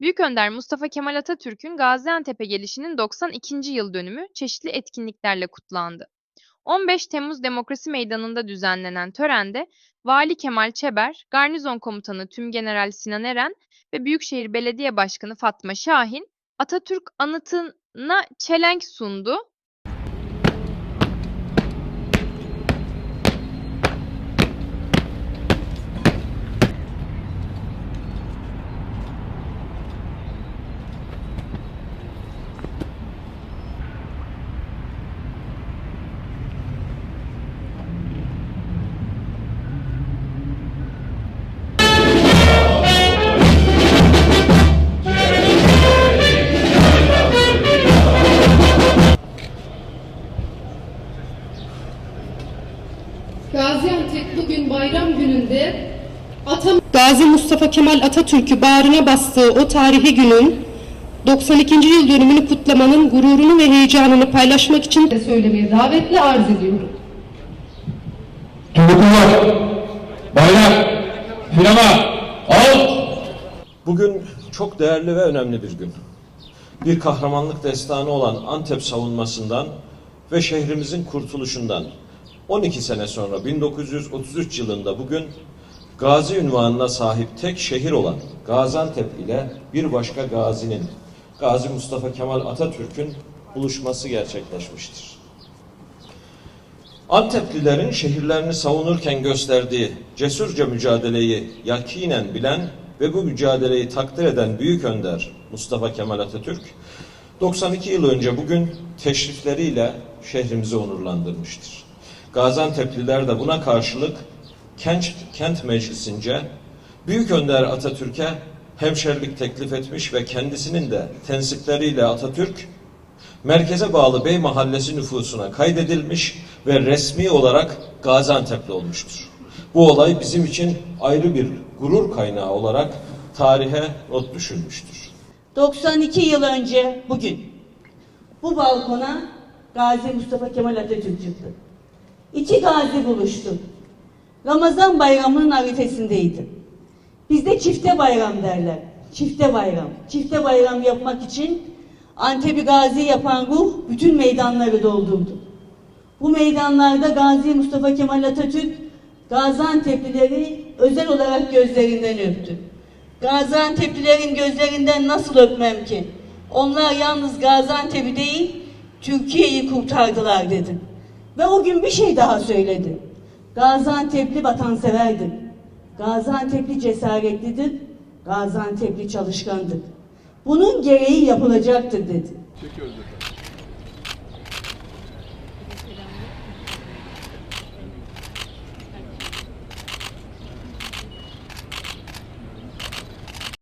Büyük Önder Mustafa Kemal Atatürk'ün Gaziantep'e gelişinin 92. yıl dönümü çeşitli etkinliklerle kutlandı. 15 Temmuz Demokrasi Meydanı'nda düzenlenen törende Vali Kemal Çeber, Garnizon Komutanı Tümgeneral Sinan Eren ve Büyükşehir Belediye Başkanı Fatma Şahin Atatürk anıtına çelenk sundu. Gaziantep bugün bayram gününde Atam Gazi Mustafa Kemal Atatürk'ü bağrına bastığı o tarihi günün 92. yıl dönümünü kutlamanın gururunu ve heyecanını paylaşmak için de söylemeye davetle arz ediyorum. Tutuklular, bayrak, firama, al. Bugün çok değerli ve önemli bir gün. Bir kahramanlık destanı olan Antep savunmasından ve şehrimizin kurtuluşundan 12 sene sonra 1933 yılında bugün Gazi ünvanına sahip tek şehir olan Gaziantep ile bir başka gazinin Gazi Mustafa Kemal Atatürk'ün buluşması gerçekleşmiştir. Anteplilerin şehirlerini savunurken gösterdiği cesurca mücadeleyi yakinen bilen ve bu mücadeleyi takdir eden Büyük Önder Mustafa Kemal Atatürk, 92 yıl önce bugün teşrifleriyle şehrimizi onurlandırmıştır. Gaziantep'liler de buna karşılık Kent, Kent Meclisi'nce Büyük Önder Atatürk'e hemşerilik teklif etmiş ve kendisinin de tensipleriyle Atatürk merkeze bağlı Bey Mahallesi nüfusuna kaydedilmiş ve resmi olarak Gaziantep'li olmuştur. Bu olay bizim için ayrı bir gurur kaynağı olarak tarihe not düşülmüştür. 92 yıl önce bugün bu balkona Gazi Mustafa Kemal Atatürk çıktı. İki gazi buluştu. Ramazan bayramının arifesindeydi. Bizde çifte bayram derler. Çifte bayram. Çifte bayram yapmak için Antep'i gazi yapan ruh bütün meydanları doldurdu. Bu meydanlarda Gazi Mustafa Kemal Atatürk Gaziantep'lileri özel olarak gözlerinden öptü. Gaziantep'lilerin gözlerinden nasıl öpmem ki? Onlar yalnız Gaziantep'i değil, Türkiye'yi kurtardılar dedi. Ve o gün bir şey daha söyledi. Gaziantep'li vatanseverdir. Gaziantep'li cesaretlidir. Gaziantep'li çalışkandır. Bunun gereği yapılacaktır dedi. Çekiyoruz.